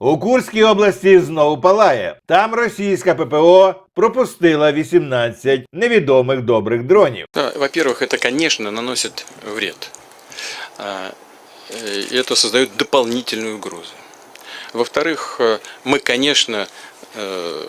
У Курській області знову палає. Там російська ППО пропустила 18 невідомих добрих дронів. Да, Во-первых, это, конечно, наносит вред. А, э, И это создает дополнительную угрозу. Во-вторых, э, мы, конечно, э,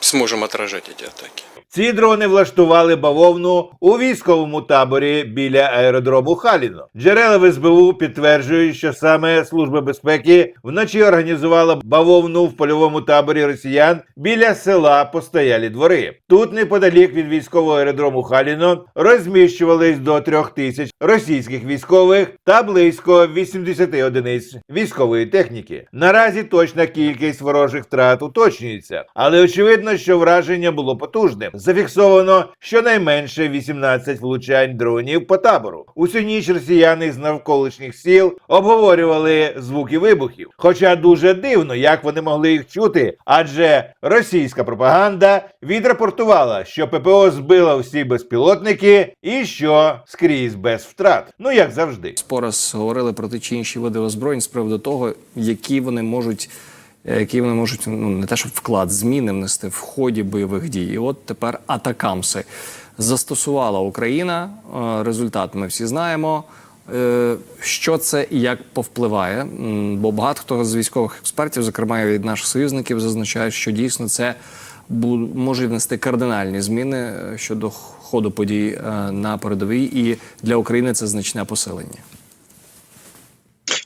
сможем отражать эти атаки. Ці дрони влаштували бавовну у військовому таборі біля аеродрому Халіно. Джерела в СБУ підтверджують, що саме Служба безпеки вночі організувала бавовну в польовому таборі росіян біля села Постоялі двори. Тут, неподалік від військового аеродрому Халіно, розміщувались до трьох тисяч російських військових та близько 80 одиниць військової техніки. Наразі точна кількість ворожих втрат уточнюється, але очевидно, що враження було потужним. Зафіксовано щонайменше 18 влучань дронів по табору. Усю ніч росіяни з навколишніх сіл обговорювали звуки вибухів. Хоча дуже дивно, як вони могли їх чути, адже російська пропаганда відрапортувала, що ППО збила всі безпілотники і що скрізь без втрат. Ну як завжди. Спораз говорили про ті чи інші види озброєнь з приводу того, які вони можуть. Е, Які вони можуть ну не те, щоб вклад зміни внести в ході бойових дій. І от тепер атакамси застосувала Україна. Е, Результат ми всі знаємо. Е, Що це і як повпливає? Бо багато хто з військових експертів, зокрема від наших союзників, зазначають, що дійсно це може внести кардинальні зміни щодо ходу подій на передовій, і для України це значне посилення.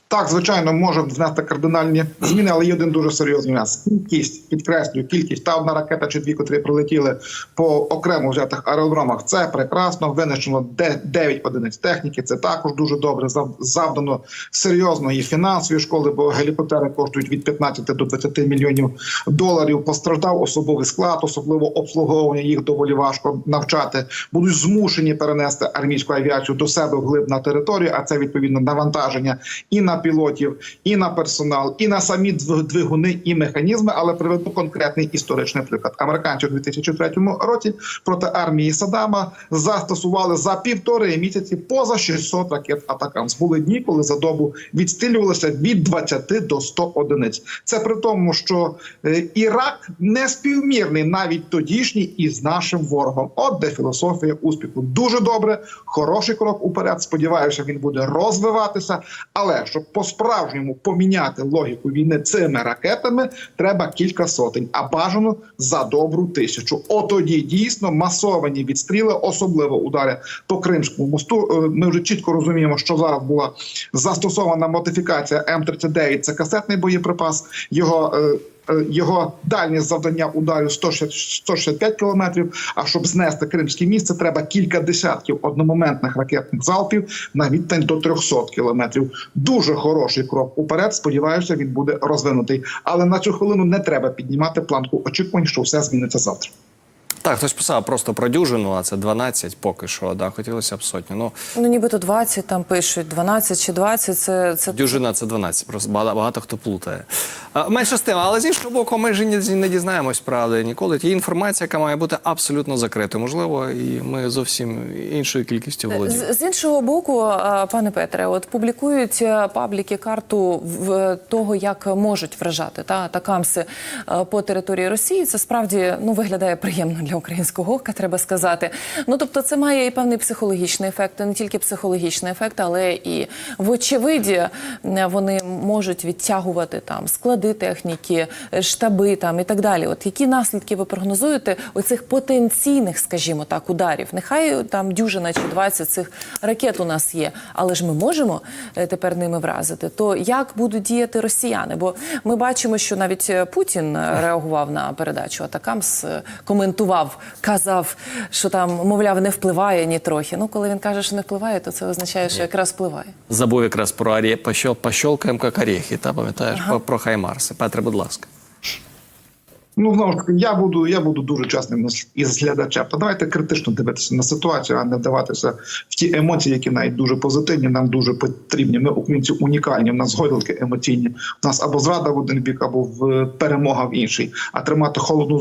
Так, звичайно, може внести кардинальні зміни, але є один дуже серйозний нюанс. Кількість, підкреслюю, кількість та одна ракета чи дві, котрі прилетіли по окремо взятих аеродромах. Це прекрасно. Винищено 9 одиниць техніки. Це також дуже добре. Зав- Завдано серйозної фінансової школи, бо гелікоптери коштують від 15 до 20 мільйонів доларів. Постраждав особовий склад, особливо обслуговування їх доволі важко навчати. Будуть змушені перенести армійську авіацію до себе вглиб на територію, а це відповідно навантаження і на пілотів, і на персонал, і на самі дв- двигуни і механізми. Але приведу конкретний історичний приклад. Американці у 2003 році проти армії Саддама застосували за півтори місяці поза 600 ракет Атакамс. Були дні, коли за добу відстрілювалося від 20 до 100 одиниць. Це при тому, що е, Ірак не співмірний навіть тодішній із нашим ворогом. От де філософія успіху. Дуже добре, хороший крок уперед. Сподіваюся, він буде розвиватися. Але щоб по-справжньому поміняти логіку війни цими ракетами, треба кілька сотень, а бажано за добру тисячу. Отоді дійсно масовані відстріли, особливо удари по Кримському мосту. Е, Ми вже чітко розуміємо, що зараз була застосована модифікація М39. Це касетний боєприпас. Його е, його дальність завдання ударів 160 165 кілометрів. А щоб знести Кримське місце, треба кілька десятків одномоментних ракетних залпів на відстань до 300 кілометрів. Дуже хороший крок уперед. Сподіваюся, він буде розвинутий. Але на цю хвилину не треба піднімати планку очікувань, що все зміниться завтра. Так, хтось писав просто про дюжину, а це 12 поки що. Да, хотілося б сотню. Ну, Ну нібито 20 там пишуть, 12 чи 20, це, це дюжина це 12, просто багато, багато хто плутає. А, менше з тим, але з іншого боку, ми ж не, не дізнаємось правди ніколи. Є інформація, яка має бути абсолютно закритою. Можливо, і ми зовсім іншою кількістю володіємо. З, з іншого боку, пане Петре, от публікують е, пабліки карту в того, як можуть вражати та атакамси е, по території Росії. Це справді ну виглядає приємно для українського ока, треба сказати. Ну тобто, це має і певний психологічний ефект, не тільки психологічний ефект, але і вочевиді е, вони можуть відтягувати там склади техніки, е, штаби там і так далі. От які наслідки ви прогнозуєте оцих потенційних, скажімо так, ударів? Нехай там дюжина чи 20 цих ракет у нас є, але ж ми можемо е, тепер ними вразити. То як будуть діяти росіяни? Бо ми бачимо, що навіть е, Путін е, реагував на передачу Атакамс, е, коментував, казав, що там, мовляв, не впливає ні трохи. Ну, коли він каже, що не впливає, то це означає, що якраз впливає. Забув якраз про арі... пощол... пощолкаємо, як орехи, та пам'ятаєш, про, про Хаймарси. Петре, будь ласка. Ну знову ж таки, я буду, я буду дуже чесним із глядачем. Та давайте критично дивитися на ситуацію, а не вдаватися в ті емоції, які навіть дуже позитивні, нам дуже потрібні. Ми українці унікальні. В нас гойдалки емоційні. У нас або зрада в один бік, або в перемога в інший. А тримати холодну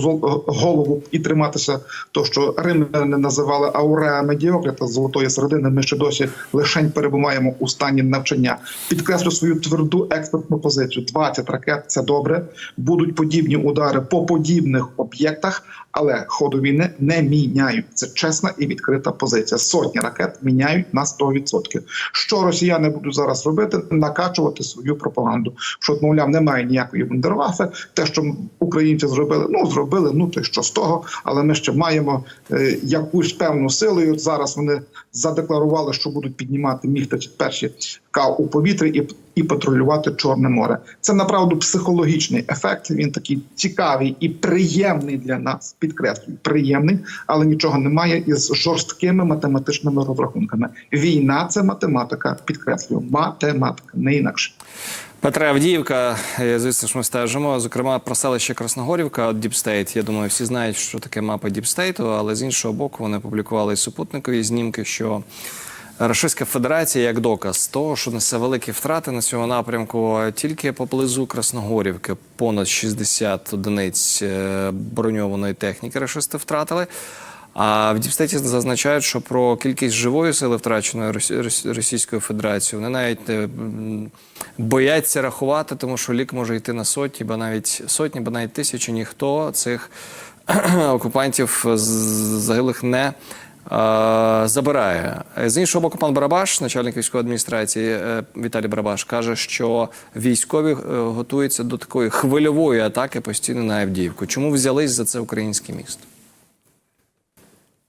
голову і триматися, то що римляни називали ауреа медіокрита золотої середини. Ми ще досі лишень перебуваємо у стані навчання. Підкреслю свою тверду експертну позицію. 20 ракет це добре. Будуть подібні удари по подібних об'єктах, але ходу війни не міняють. Це чесна і відкрита позиція. Сотні ракет міняють на 100%. Що росіяни будуть зараз робити? Накачувати свою пропаганду. Що мовляв, немає ніякої вундервафи. Те, що українці зробили, ну зробили. Ну то що з того, але ми ще маємо е, якусь певну силу. І от зараз вони задекларували, що будуть піднімати міг 31 К у повітрі і і патрулювати Чорне море. Це направду психологічний ефект. Він такий цікавий і приємний для нас. Підкреслюю, приємний, але нічого немає із жорсткими математичними розрахунками. Війна це математика. Підкреслюю, математика, не інакше. Петра Авдіївка, е, звісно ж, ми стежимо. Зокрема, про селище Красногорівка, Діпстейт. Я думаю, всі знають, що таке мапа Діпстейту, але з іншого боку, вони публікували супутникові знімки, що Російська Федерація як доказ того, що несе великі втрати на цьому напрямку тільки поблизу Красногорівки, понад 60 одиниць е, броньованої техніки рашисти втратили. А в Діпстеті зазначають, що про кількість живої сили, втраченої Росі- Росі- Російською Федерацією, вони навіть е, бояться рахувати, тому що лік може йти на сотні, бо навіть сотні, бо навіть тисячі. Ніхто цих окупантів загиблих не забирає. З іншого боку, пан Барабаш, начальник військової адміністрації е, Віталій Барабаш, каже, що військові е, готуються до такої хвильової атаки постійно на Авдіївку. Чому взялись за це українське місто?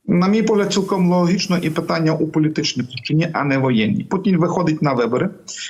На мій погляд, цілком логічно і питання у політичній площині, а не воєнній. Путін виходить на вибори,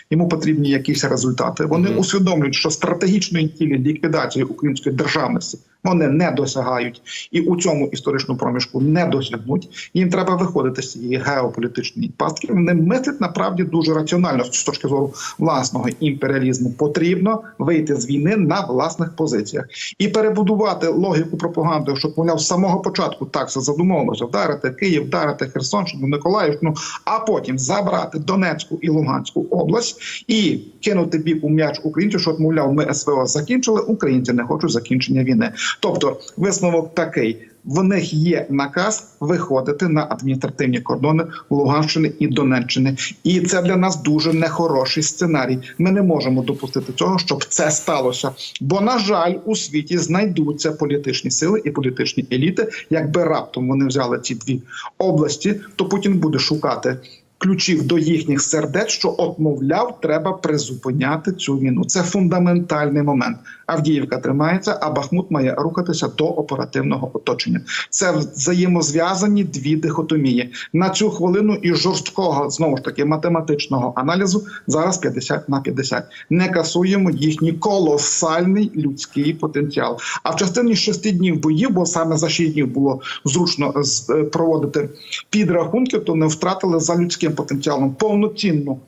йому потрібні якісь результати. Вони усвідомлюють, що стратегічної цілі ліквідації української державності вони не досягають і у цьому історичному проміжку не досягнуть. Їм треба виходити з цієї геополітичної пастки. Вони мислять направді дуже раціонально з точки зору власного імперіалізму. Потрібно вийти з війни на власних позиціях і перебудувати логіку пропаганди, щоб мовляв з самого початку так все задумовилося: вдарити Київ, вдарити Херсонщину, Миколаївщину, а потім забрати Донецьку і Луганську область і кинути бік у м'яч українців, що мовляв, ми СВО закінчили. Українці не хочуть закінчення війни. Тобто, висновок такий. В них є наказ виходити на адміністративні кордони Луганщини і Донеччини, і це для нас дуже нехороший сценарій. Ми не можемо допустити цього, щоб це сталося. Бо, на жаль, у світі знайдуться політичні сили і політичні еліти. Якби раптом вони взяли ці дві області, то Путін буде шукати. Ключів до їхніх сердець, що от, мовляв, треба призупиняти цю війну. Це фундаментальний момент. Авдіївка тримається, а Бахмут має рухатися до оперативного оточення. Це взаємозв'язані дві дихотомії. На цю хвилину і жорсткого знову ж таки математичного аналізу зараз 50 на 50. Не касуємо їхній колосальний людський потенціал. А в частині шести днів боїв, бо саме за шість днів було зручно е, проводити підрахунки, то не втратили за людським потенціалом повноцінну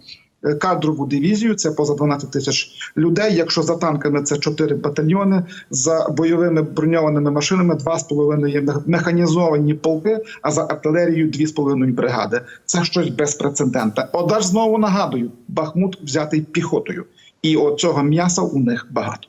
е, кадрову дивізію. Це поза 12 тисяч людей. Якщо за танками це 4 батальйони, за бойовими броньованими машинами 2,5 є мех- механізовані полки, а за артилерією 2,5 бригади. Це щось безпрецедентне. Одаж знову нагадую, Бахмут взятий піхотою, і от цього м'яса у них багато.